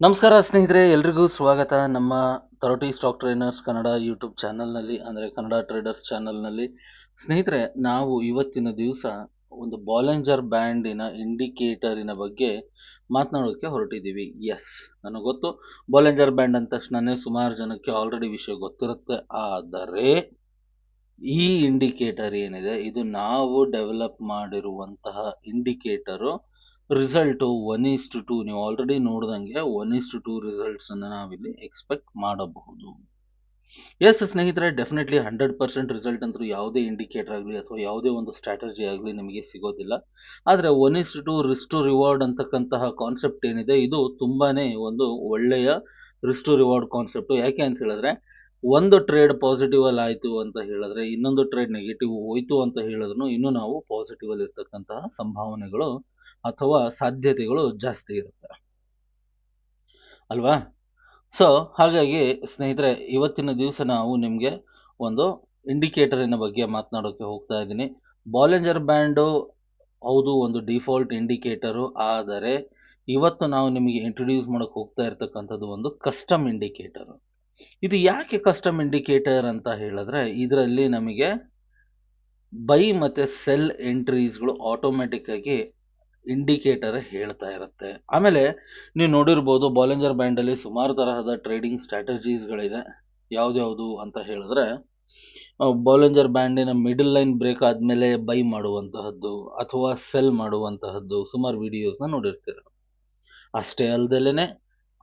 ನಮಸ್ಕಾರ ಸ್ನೇಹಿತರೆ, ಎಲ್ರಿಗೂ ಸ್ವಾಗತ. ನಮ್ಮ ತರೋಟಿ ಸ್ಟಾಕ್ ಟ್ರೈನರ್ಸ್ ಕನ್ನಡ ಯೂಟ್ಯೂಬ್ ಚಾನಲ್ನಲ್ಲಿ ಅಂದರೆ ಕನ್ನಡ ಟ್ರೇಡರ್ಸ್ ಚಾನಲ್ನಲ್ಲಿ ಸ್ನೇಹಿತರೆ, ನಾವು ಇವತ್ತಿನ ದಿವಸ ಒಂದು ಬಾಲೆಂಜರ್ ಬ್ಯಾಂಡಿನ ಇಂಡಿಕೇಟರಿನ ಬಗ್ಗೆ ಮಾತನಾಡೋಕ್ಕೆ ಹೊರಟಿದ್ದೀವಿ. ಎಸ್ ನನಗೆ ಗೊತ್ತು. ಬಾಲೆಂಜರ್ ಬ್ಯಾಂಡ್ ಅಂದ ತಕ್ಷಣನೇ ಸುಮಾರು ಜನಕ್ಕೆ ಆಲ್ರೆಡಿ ವಿಷಯ ಗೊತ್ತಿರುತ್ತೆ. ಆದರೆ, ಈ ಇಂಡಿಕೇಟರ್ ಏನಿದೆ, ಇದು ನಾವು ಡೆವಲಪ್ ಮಾಡಿರುವಂತಹ indicator result one is to two ನೀವು ಆಲ್ರೆಡಿ ನೋಡ್ದಂಗೆ ಒನ್ ಈಸ್ ಟು ಟು ರಿಸಲ್ಟ್ಸನ್ನು ನಾವಿಲ್ಲಿ ಎಕ್ಸ್ಪೆಕ್ಟ್ ಮಾಡಬಹುದು. ಎಸ್ ಸ್ನೇಹಿತರೆ ಡೆಫಿನೆಟ್ಲಿ ಹಂಡ್ರೆಡ್ ಪರ್ಸೆಂಟ್ ರಿಸಲ್ಟ್ ಅಂತೂ ಯಾವುದೇ ಇಂಡಿಕೇಟರ್ ಆಗಲಿ ಅಥವಾ ಯಾವುದೇ ಒಂದು ಸ್ಟ್ರಾಟಜಿ ಆಗಲಿ ನಿಮಗೆ ಸಿಗೋದಿಲ್ಲ. ಆದರೆ one is to risk to reward ಅಂತಕ್ಕಂತಹ ಕಾನ್ಸೆಪ್ಟ್ ಏನಿದೆ, ಇದು ತುಂಬಾ ಒಂದು ಒಳ್ಳೆಯ ರಿಸ್ ಟು ರಿವಾರ್ಡ್ ಕಾನ್ಸೆಪ್ಟು ಯಾಕೆ ಅಂತ ಹೇಳಿದ್ರೆ ಒಂದು ಟ್ರೇಡ್ ಪಾಸಿಟಿವ್ ಅಲ್ಲಿ ಆಯಿತು ಅಂತ ಹೇಳಿದ್ರೆ, ಇನ್ನೊಂದು ಟ್ರೇಡ್ ನೆಗೆಟಿವ್ ಹೋಯಿತು ಅಂತ ಹೇಳಿದ್ರು ಇನ್ನೂ ನಾವು ಪಾಸಿಟಿವ್ ಅಲ್ಲಿ ಇರ್ತಕ್ಕಂತಹ ಸಂಭಾವನೆಗಳು ಅಥವಾ ಸಾಧ್ಯತೆಗಳು ಜಾಸ್ತಿ ಇರುತ್ತೆ. ಅಲ್ವಾ? ಸೊ ಹಾಗಾಗಿ ಸ್ನೇಹಿತರೆ, ಇವತ್ತಿನ ದಿವಸ ನಾವು ನಿಮಗೆ ಒಂದು ಇಂಡಿಕೇಟರಿನ ಬಗ್ಗೆ ಮಾತನಾಡೋಕ್ಕೆ ಹೋಗ್ತಾ ಇದ್ದೀನಿ. ಬಾಲೆಂಜರ್ ಬ್ಯಾಂಡು ಹೌದು, ಒಂದು ಡಿಫಾಲ್ಟ್ ಇಂಡಿಕೇಟರು ಆದರೆ ಇವತ್ತು ನಾವು ನಿಮಗೆ ಇಂಟ್ರೊಡ್ಯೂಸ್ ಮಾಡೋಕ್ಕೆ ಹೋಗ್ತಾ ಇರ್ತಕ್ಕಂಥದ್ದು ಒಂದು ಕಸ್ಟಮ್ ಇಂಡಿಕೇಟರ್ ಇದು ಯಾಕೆ ಕಸ್ಟಮ್ ಇಂಡಿಕೇಟರ್ ಅಂತ ಹೇಳಿದ್ರೆ ಇದರಲ್ಲಿ ನಮಗೆ ಬೈ ಮತ್ತು ಸೆಲ್ ಎಂಟ್ರೀಸ್ಗಳು ಆಟೋಮೆಟಿಕ್ ಆಗಿ ಇಂಡಿಕೇಟರ್ ಹೇಳ್ತಾ ಇರುತ್ತೆ. ಆಮೇಲೆ ನೀವು ನೋಡಿರ್ಬೋದು ಬಾಲೆಂಜರ್ ಬ್ಯಾಂಡಲ್ಲಿ ಸುಮಾರು ತರಹದ ಟ್ರೇಡಿಂಗ್ ಸ್ಟ್ರಾಟಜೀಸ್ಗಳಿದೆ ಯಾವ್ದ್ಯಾವುದು ಅಂತ ಹೇಳಿದ್ರೆ ಬಾಲೆಂಜರ್ ಬ್ಯಾಂಡಿನ ಮಿಡಲ್ ಲೈನ್ ಬ್ರೇಕ್ ಆದಮೇಲೆ ಬೈ ಮಾಡುವಂತಹದ್ದು ಅಥವಾ ಸೆಲ್ ಮಾಡುವಂತಹದ್ದು ಸುಮಾರು ವಿಡಿಯೋಸ್ನ ನೋಡಿರ್ತೀರ. ಅಷ್ಟೇ ಅಲ್ದಲೇ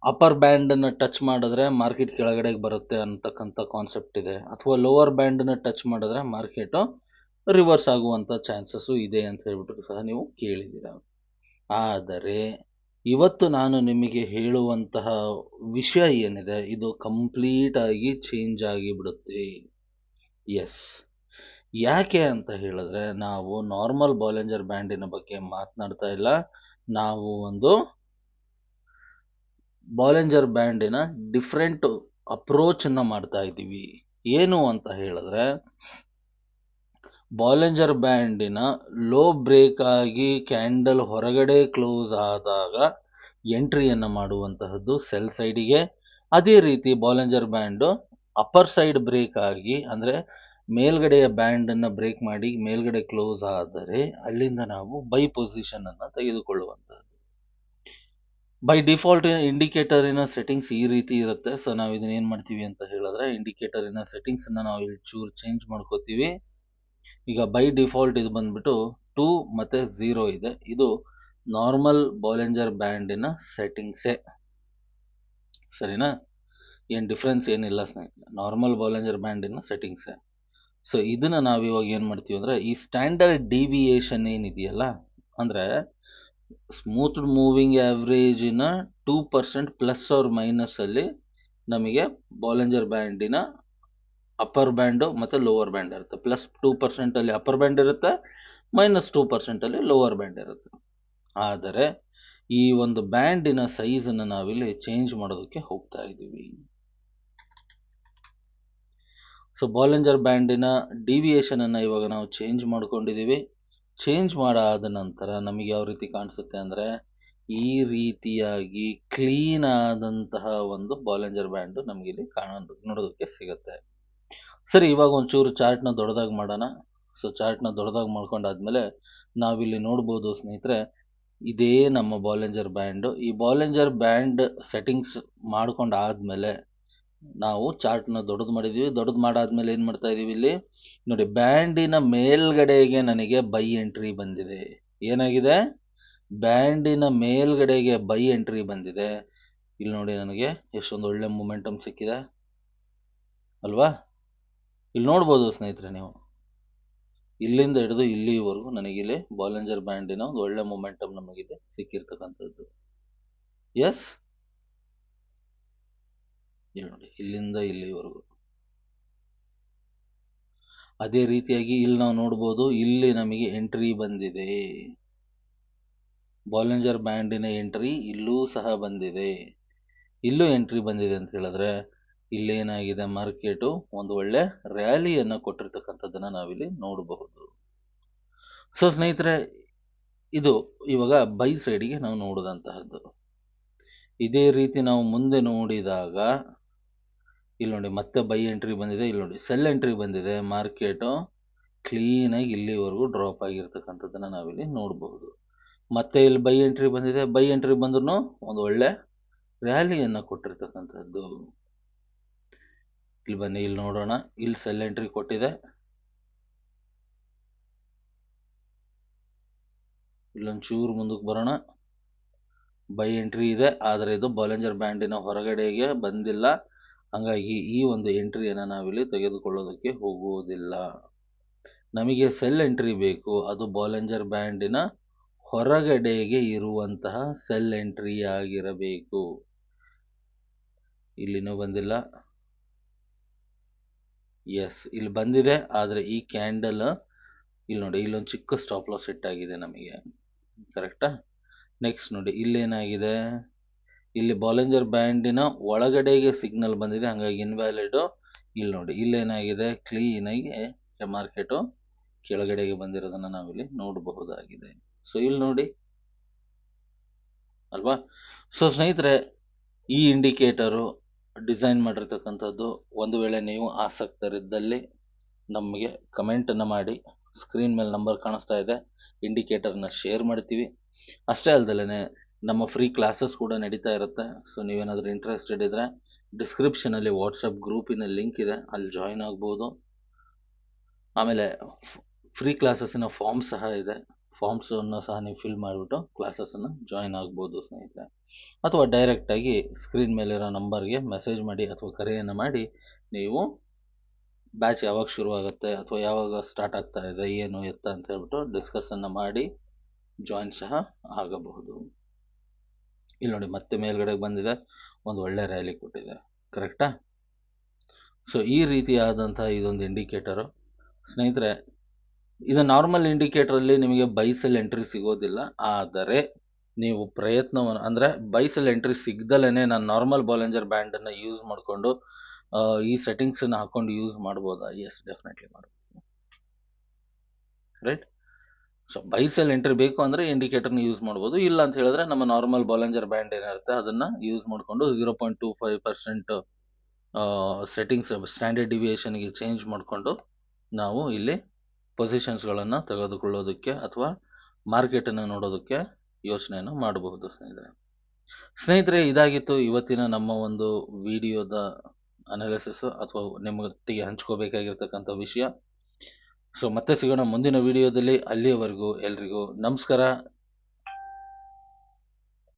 ಅಪ್ಪರ್ ಬ್ಯಾಂಡನ್ನು ಟಚ್ ಮಾಡಿದ್ರೆ ಮಾರ್ಕೆಟ್ ಕೆಳಗಡೆಗೆ ಬರುತ್ತೆ ಅಂತಕ್ಕಂಥ ಕಾನ್ಸೆಪ್ಟ್ ಇದೆ. ಅಥವಾ ಲೋವರ್ ಬ್ಯಾಂಡನ್ನು ಟಚ್ ಮಾಡಿದ್ರೆ ಮಾರ್ಕೆಟು ರಿವರ್ಸ್ ಆಗುವಂಥ ಚಾನ್ಸಸ್ಸು ಇದೆ ಅಂತ ಹೇಳ್ಬಿಟ್ಟು ಸಹ ನೀವು ಕೇಳಿದ್ದೀರ. ಆದರೆ ಇವತ್ತು ನಾನು ನಿಮಗೆ ಹೇಳುವಂತಹ ವಿಷಯ ಏನಿದೆ, ಇದು ಕಂಪ್ಲೀಟ್ ಆಗಿ ಚೇಂಜ್ ಆಗಿಬಿಡುತ್ತೆ. ಎಸ್ ಯಾಕೆ ಅಂತ ಹೇಳಿದ್ರೆ ನಾವು ನಾರ್ಮಲ್ ಬಾಲೆಂಜರ್ ಬ್ಯಾಂಡಿನ ಬಗ್ಗೆ ಮಾತನಾಡ್ತಾ ಇಲ್ಲ. ನಾವು ಒಂದು ಬಾಲೆಂಜರ್ ಬ್ಯಾಂಡಿನ ಡಿಫ್ರೆಂಟ್ ಅಪ್ರೋಚನ್ನು ಮಾಡ್ತಾ ಇದ್ದೀವಿ. ಏನು ಅಂತ ಹೇಳಿದ್ರೆ ಬಾಲೆಂಜರ್ ಬ್ಯಾಂಡಿನ ಲೋ ಬ್ರೇಕ್ ಆಗಿ ಕ್ಯಾಂಡಲ್ ಹೊರಗಡೆ ಕ್ಲೋಸ್ ಆದಾಗ ಎಂಟ್ರಿಯನ್ನು ಮಾಡುವಂತಹದ್ದು ಸೆಲ್ ಸೈಡಿಗೆ ಅದೇ ರೀತಿ Bollinger band upper side break ಆಗಿ, ಅಂದರೆ ಮೇಲ್ಗಡೆಯ ಬ್ಯಾಂಡನ್ನು ಬ್ರೇಕ್ ಮಾಡಿ ಮೇಲ್ಗಡೆ ಕ್ಲೋಸ್ ಆದರೆ ಅಲ್ಲಿಂದ ನಾವು ಬೈ ಪೊಸಿಷನನ್ನು ತೆಗೆದುಕೊಳ್ಳುವಂಥದ್ದು. ಬೈ ಡಿಫಾಲ್ಟ್ ಇಂಡಿಕೇಟರಿನ ಸೆಟ್ಟಿಂಗ್ಸ್ ಈ ರೀತಿ ಇರುತ್ತೆ. ಸೊ ನಾವು ಇದನ್ನ ಏನು ಮಾಡ್ತೀವಿ ಅಂತ ಹೇಳಿದ್ರೆ ಇಂಡಿಕೇಟರಿನ ಸೆಟ್ಟಿಂಗ್ಸನ್ನು ನಾವು ಇಲ್ಲಿ ಚೂರು ಚೇಂಜ್ ಮಾಡ್ಕೋತೀವಿ. ಈಗ ಬೈ ಡಿಫಾಲ್ಟ್ ಇದು ಬಂದ್ಬಿಟ್ಟು ಟೂ ಮತ್ತು ಝೀರೋ ಇದೆ. ಇದು ನಾರ್ಮಲ್ ಬಾಲೆಂಜರ್ ಬ್ಯಾಂಡಿನ ಸೆಟ್ಟಿಂಗ್ಸೇ ಸರಿನಾ? ಏನು ಡಿಫ್ರೆನ್ಸ್ ಏನಿಲ್ಲ ಸ್ನೇಹಿತರೆ ನಾರ್ಮಲ್ ಬಾಲೆಂಜರ್ ಬ್ಯಾಂಡಿನ ಸೆಟ್ಟಿಂಗ್ಸೇ ಸೊ ಇದನ್ನು ನಾವು ಇವಾಗ ಏನು ಮಾಡ್ತೀವಿ ಅಂದರೆ, ಈ ಸ್ಟ್ಯಾಂಡರ್ಡ್ ಡಿವಿಯೇಷನ್ ಏನಿದೆಯಲ್ಲ, ಅಂದರೆ ಸ್ಮೂತ್ ಮೂವಿಂಗ್ ಆ್ಯಾವ್ರೇಜಿನ ಟೂ ಪರ್ಸೆಂಟ್ ಪ್ಲಸ್ ಅವ್ರ ಮೈನಸಲ್ಲಿ ನಮಗೆ ಬಾಲೆಂಜರ್ ಬ್ಯಾಂಡಿನ ಅಪ್ಪರ್ ಬ್ಯಾಂಡು ಮತ್ತು ಲೋವರ್ ಬ್ಯಾಂಡ್ ಇರುತ್ತೆ. ಪ್ಲಸ್ ಟೂ ಪರ್ಸೆಂಟಲ್ಲಿ ಅಪ್ಪರ್ ಬ್ಯಾಂಡ್ ಇರುತ್ತೆ ಮೈನಸ್ ಟೂ ಪರ್ಸೆಂಟಲ್ಲಿ ಲೋವರ್ ಬ್ಯಾಂಡ್ ಇರುತ್ತೆ. ಆದರೆ ಈ ಒಂದು ಬ್ಯಾಂಡಿನ ಸೈಜನ್ನು ನಾವಿಲ್ಲಿ ಚೇಂಜ್ ಮಾಡೋದಕ್ಕೆ ಹೋಗ್ತಾ ಇದ್ದೀವಿ. ಸೊ ಬಾಲೆಂಜರ್ ಬ್ಯಾಂಡಿನ ಡಿವಿಯೇಷನನ್ನು ಇವಾಗ ನಾವು ಚೇಂಜ್ ಮಾಡ್ಕೊಂಡಿದ್ದೀವಿ. ಚೇಂಜ್ ಮಾಡಾದ ನಂತರ ನಮಗೆ ಯಾವ ರೀತಿ ಕಾಣಿಸುತ್ತೆ ಅಂದರೆ, ಈ ರೀತಿಯಾಗಿ ಕ್ಲೀನ್ ಆದಂತಹ ಒಂದು ಬಾಲೆಂಜರ್ ಬ್ಯಾಂಡು ನಮಗಿಲ್ಲಿ ಕಾಣ ನೋಡೋದಕ್ಕೆ ಸಿಗುತ್ತೆ. ಸರಿ, ಇವಾಗ ಒಂಚೂರು ಚಾರ್ಟ್ನ ದೊಡ್ಡದಾಗಿ ಮಾಡೋಣ. ಸೊ ಚಾರ್ಟ್ನ ದೊಡ್ಡದಾಗಿ ಮಾಡ್ಕೊಂಡಾದ್ಮೇಲೆ ನಾವಿಲ್ಲಿ ನೋಡ್ಬೋದು ಸ್ನೇಹಿತರೆ, ಇದೇ ನಮ್ಮ ಬಾಲೆಂಜರ್ ಬ್ಯಾಂಡು ಈ ಬಾಲೆಂಜರ್ ಬ್ಯಾಂಡ್ ಸೆಟ್ಟಿಂಗ್ಸ್ ಮಾಡ್ಕೊಂಡು ಆದಮೇಲೆ ನಾವು ಚಾರ್ಟ್ನ ದೊಡ್ಡದು ಮಾಡಿದ್ದೀವಿ ದೊಡ್ಡದು ಮಾಡಾದ್ಮೇಲೆ ಏನು ಮಾಡ್ತಾ ಇದ್ದೀವಿ ಇಲ್ಲಿ? ನೋಡಿ, ಬ್ಯಾಂಡಿನ ಮೇಲ್ಗಡೆಗೆ ನನಗೆ ಬೈ ಎಂಟ್ರಿ ಬಂದಿದೆ. ಏನಾಗಿದೆ? ಬ್ಯಾಂಡಿನ ಮೇಲ್ಗಡೆಗೆ ಬೈ ಎಂಟ್ರಿ ಬಂದಿದೆ. ಇಲ್ಲಿ ನೋಡಿ ನನಗೆ ಎಷ್ಟೊಂದು ಒಳ್ಳೆ ಮೂಮೆಂಟಮ್ ಸಿಕ್ಕಿದೆ. ಅಲ್ವಾ? ಇಲ್ಲಿ ನೋಡ್ಬೋದು ಸ್ನೇಹಿತರೆ ನೀವು. ಇಲ್ಲಿಂದ ಹಿಡಿದು ಇಲ್ಲಿವರೆಗೂ ನನಗಿಲ್ಲಿ ಬಾಲೆಂಜರ್ ಬ್ಯಾಂಡಿನ ಒಂದು ಒಳ್ಳೆ ಮೂಮೆಂಟಮ್ ನಮಗಿದೆ, ಸಿಕ್ಕಿರ್ತಕ್ಕಂಥದ್ದು. ಎಸ್ ಇಲ್ಲಿ ನೋಡಿ, ಇಲ್ಲಿಂದ ಇಲ್ಲಿವರೆಗೂ. ಅದೇ ರೀತಿಯಾಗಿ ಇಲ್ಲಿ ನಾವು ನೋಡ್ಬೋದು, ಇಲ್ಲಿ ನಮಗೆ ಎಂಟ್ರಿ ಬಂದಿದೆ. ಬಾಲೆಂಜರ್ ಬ್ಯಾಂಡಿನ ಎಂಟ್ರಿ ಇಲ್ಲೂ ಸಹ ಬಂದಿದೆ. ಇಲ್ಲೂ ಎಂಟ್ರಿ ಬಂದಿದೆ ಅಂತ ಹೇಳಿದ್ರೆ, ಇಲ್ಲೇನಾಗಿದೆ ಮಾರ್ಕೆಟು? ಒಂದು ಒಳ್ಳೆ ರ್ಯಾಲಿಯನ್ನು ಕೊಟ್ಟಿರ್ತಕ್ಕಂಥದ್ದನ್ನು ನಾವಿಲ್ಲಿ ನೋಡಬಹುದು. ಸೊ ಸ್ನೇಹಿತರೆ, ಇದು ಇವಾಗ ಬೈ ಸೈಡಿಗೆ ನಾವು ನೋಡಿದಂತಹದ್ದು. ಇದೇ ರೀತಿ ನಾವು ಮುಂದೆ ನೋಡಿದಾಗ ಇಲ್ಲಿ ನೋಡಿ ಮತ್ತೆ ಬೈ ಎಂಟ್ರಿ ಬಂದಿದೆ. ಇಲ್ಲಿ ನೋಡಿ ಸೆಲ್ ಎಂಟ್ರಿ ಬಂದಿದೆ. ಮಾರ್ಕೆಟು ಕ್ಲೀನಾಗಿ ಇಲ್ಲಿವರೆಗೂ ಡ್ರಾಪ್ ಆಗಿರ್ತಕ್ಕಂಥದ್ದನ್ನು ನಾವಿಲ್ಲಿ ನೋಡಬಹುದು. ಮತ್ತೆ ಇಲ್ಲಿ ಬೈ ಎಂಟ್ರಿ ಬಂದಿದೆ. ಬೈ ಎಂಟ್ರಿ ಬಂದ್ರೂ ಒಂದು ಒಳ್ಳೆ ರ್ಯಾಲಿಯನ್ನು ಕೊಟ್ಟಿರ್ತಕ್ಕಂಥದ್ದು. ಇಲ್ಲಿ ಬನ್ನಿ, ಇಲ್ಲಿ ನೋಡೋಣ. ಇಲ್ಲಿ ಸೆಲ್ ಎಂಟ್ರಿ ಕೊಟ್ಟಿದೆ. ಇಲ್ಲೊಂದು ಚೂರು ಮುಂದಕ್ಕೆ ಬರೋಣ. ಬೈ ಎಂಟ್ರಿ ಇದೆ, ಆದರೆ ಇದು ಬಾಲೆಂಜರ್ ಬ್ಯಾಂಡಿನ ಹೊರಗಡೆಗೆ ಬಂದಿಲ್ಲ. ಹಾಗಾಗಿ ಈ ಒಂದು ಎಂಟ್ರಿಯನ್ನು ನಾವಿಲ್ಲಿ ತೆಗೆದುಕೊಳ್ಳೋದಕ್ಕೆ ಹೋಗುವುದಿಲ್ಲ. ನಮಗೆ ಸೆಲ್ ಎಂಟ್ರಿ ಬೇಕು. ಅದು ಬಾಲೆಂಜರ್ ಬ್ಯಾಂಡಿನ ಹೊರಗಡೆಗೆ ಇರುವಂತಹ ಸೆಲ್ ಎಂಟ್ರಿ ಆಗಿರಬೇಕು. ಇಲ್ಲಿನೂ ಬಂದಿಲ್ಲ. ಎಸ್ ಇಲ್ಲಿ ಬಂದಿದೆ, ಆದರೆ ಈ ಕ್ಯಾಂಡಲ್, ಇಲ್ಲಿ ನೋಡಿ, ಇಲ್ಲೊಂದು ಚಿಕ್ಕ ಸ್ಟಾಪ್ ಲಾಸ್ ಸೆಟ್ ನಮಗೆ. ಕರೆಕ್ಟಾ ನೆಕ್ಸ್ಟ್ ನೋಡಿ, ಇಲ್ಲೇನಾಗಿದೆ? ಇಲ್ಲಿ ಬಾಲೆಂಜರ್ ಬ್ಯಾಂಡಿನ ಒಳಗಡೆಗೆ ಸಿಗ್ನಲ್ ಬಂದಿದೆ, ಹಾಗಾಗಿ ಇನ್ವ್ಯಾಲಿಡು ಇಲ್ಲಿ ನೋಡಿ. ಇಲ್ಲೇನಾಗಿದೆ ಕ್ಲೀನಾಗಿ ಮಾರ್ಕೆಟು ಕೆಳಗಡೆಗೆ ಬಂದಿರೋದನ್ನು ನಾವಿಲ್ಲಿ ನೋಡಬಹುದಾಗಿದೆ. ಸೊ ಇಲ್ಲಿ ನೋಡಿ. ಅಲ್ವಾ? ಸೊ ಸ್ನೇಹಿತರೆ, ಈ ಇಂಡಿಕೇಟರು ಡಿಸೈನ್ ಮಾಡಿರ್ತಕ್ಕಂಥದ್ದು ಒಂದು ವೇಳೆ ನೀವು ಆಸಕ್ತರಿದ್ದಲ್ಲಿ ನಮಗೆ ಕಮೆಂಟನ್ನು ಮಾಡಿ. ಸ್ಕ್ರೀನ್ ಮೇಲೆ ನಂಬರ್ ಕಾಣಿಸ್ತಾ ಇದೆ. ಇಂಡಿಕೇಟರ್ನ ಶೇರ್ ಮಾಡ್ತೀವಿ. ಅಷ್ಟೇ ಅಲ್ದಲೇ ನಮ್ಮ ಫ್ರೀ ಕ್ಲಾಸಸ್ ಕೂಡ ನಡೀತಾ ಇರುತ್ತೆ. ಸೊ ನೀವೇನಾದರೂ ಇಂಟ್ರೆಸ್ಟೆಡ್ ಇದ್ದರೆ ಡಿಸ್ಕ್ರಿಪ್ಷನಲ್ಲಿ ವಾಟ್ಸಪ್ ಗ್ರೂಪಿನ ಲಿಂಕ್ ಇದೆ. ಅಲ್ಲಿ ಜಾಯಿನ್ ಆಗ್ಬೋದು. ಆಮೇಲೆ ಫ್ರೀ ಕ್ಲಾಸಸ್ಸಿನ ಫಾರ್ಮ್ ಸಹ ಇದೆ. ಫಾರ್ಮ್ಸನ್ನು ಸಹ ನೀವು ಫಿಲ್ ಮಾಡಿಬಿಟ್ಟು ಕ್ಲಾಸಸ್ಸನ್ನು ಜಾಯಿನ್ ಆಗ್ಬೋದು, ಸ್ನೇಹಿತರೆ. ಅಥವಾ ಡೈರೆಕ್ಟಾಗಿ ಸ್ಕ್ರೀನ್ ಮೇಲಿರೋ ನಂಬರ್ಗೆ ಮೆಸೇಜ್ ಮಾಡಿ ಅಥವಾ ಕರೆಯನ್ನು ಮಾಡಿ ನೀವು ಬ್ಯಾಚ್ ಯಾವಾಗ ಶುರುವಾಗುತ್ತೆ ಅಥವಾ ಯಾವಾಗ ಸ್ಟಾರ್ಟ್ ಆಗ್ತಾ ಇದೆ, ಏನು, ಎತ್ತ ಅಂತ ಹೇಳ್ಬಿಟ್ಟು ಡಿಸ್ಕಸನ್ನು ಮಾಡಿ ಜಾಯಿನ್ ಸಹ ಆಗಬಹುದು. ಇಲ್ಲಿ ನೋಡಿ ಮತ್ತೆ ಮೇಲ್ಗಡೆಗೆ ಬಂದಿದೆ. ಒಂದು ಒಳ್ಳೆ ರ್ಯಾಲಿ ಕೊಟ್ಟಿದೆ. ಕರೆಕ್ಟಾ ಸೊ ಈ ರೀತಿಯಾದಂಥ ಇದೊಂದು ಇಂಡಿಕೇಟರು ಸ್ನೇಹಿತರೆ, ಇದು ನಾರ್ಮಲ್ ಇಂಡಿಕೇಟರಲ್ಲಿ ನಿಮಗೆ ಬೈಸಲ್ ಎಂಟ್ರಿ ಸಿಗೋದಿಲ್ಲ. ಆದರೆ, ನೀವು ಪ್ರಯತ್ನವನ್ನು, ಅಂದರೆ ಬೈಸಲ್ ಎಂಟ್ರಿ ಸಿಗ್ದಲೇ ನಾನು ನಾರ್ಮಲ್ ಬಾಲೆಂಜರ್ ಬ್ಯಾಂಡನ್ನು ಯೂಸ್ ಮಾಡಿಕೊಂಡು ಈ ಸೆಟ್ಟಿಂಗ್ಸನ್ನು ಹಾಕ್ಕೊಂಡು ಯೂಸ್ ಮಾಡ್ಬೋದಾ? ಎಸ್ ಡೆಫಿನೆಟ್ಲಿ ಮಾಡ್ಬೋದು. Right so buy sell entry ಬೇಕು ಅಂದರೆ ಇಂಡಿಕೇಟರ್ನ ಯೂಸ್ ಮಾಡ್ಬೋದು. ಇಲ್ಲ ಅಂತ ಹೇಳಿದ್ರೆ ನಮ್ಮ ನಾರ್ಮಲ್ ಬಾಲೆಂಜರ್ ಬ್ಯಾಂಡ್ ಏನಿರುತ್ತೆ ಅದನ್ನು ಯೂಸ್ ಮಾಡಿಕೊಂಡು zero point two five percent settings standard ಡಿವಿಯೇಷನ್ಗೆ change ಮಾಡಿಕೊಂಡು ನಾವು ಇಲ್ಲಿ ಪೊಸಿಷನ್ಸ್ಗಳನ್ನು ತೆಗೆದುಕೊಳ್ಳೋದಕ್ಕೆ ಅಥವಾ ಮಾರ್ಕೆಟನ್ನು ನೋಡೋದಕ್ಕೆ ಯೋಚನೆಯನ್ನು ಮಾಡಬಹುದು ಸ್ನೇಹಿತರೆ. ಸ್ನೇಹಿತರೆ, ಇದಾಗಿತ್ತು ಇವತ್ತಿನ ನಮ್ಮ ಒಂದು ವಿಡಿಯೋದ ಅನಾಲಿಸಿಸ್ ಅಥವಾ ನಿಮ್ಮೊಟ್ಟಿಗೆ ಹಂಚ್ಕೋಬೇಕಾಗಿರ್ತಕ್ಕಂಥ ವಿಷಯ. ಸೊ ಮತ್ತೆ ಸಿಗೋಣ ಮುಂದಿನ ವಿಡಿಯೋದಲ್ಲಿ ಅಲ್ಲಿಯವರೆಗೂ ಎಲ್ರಿಗೂ ನಮಸ್ಕಾರ.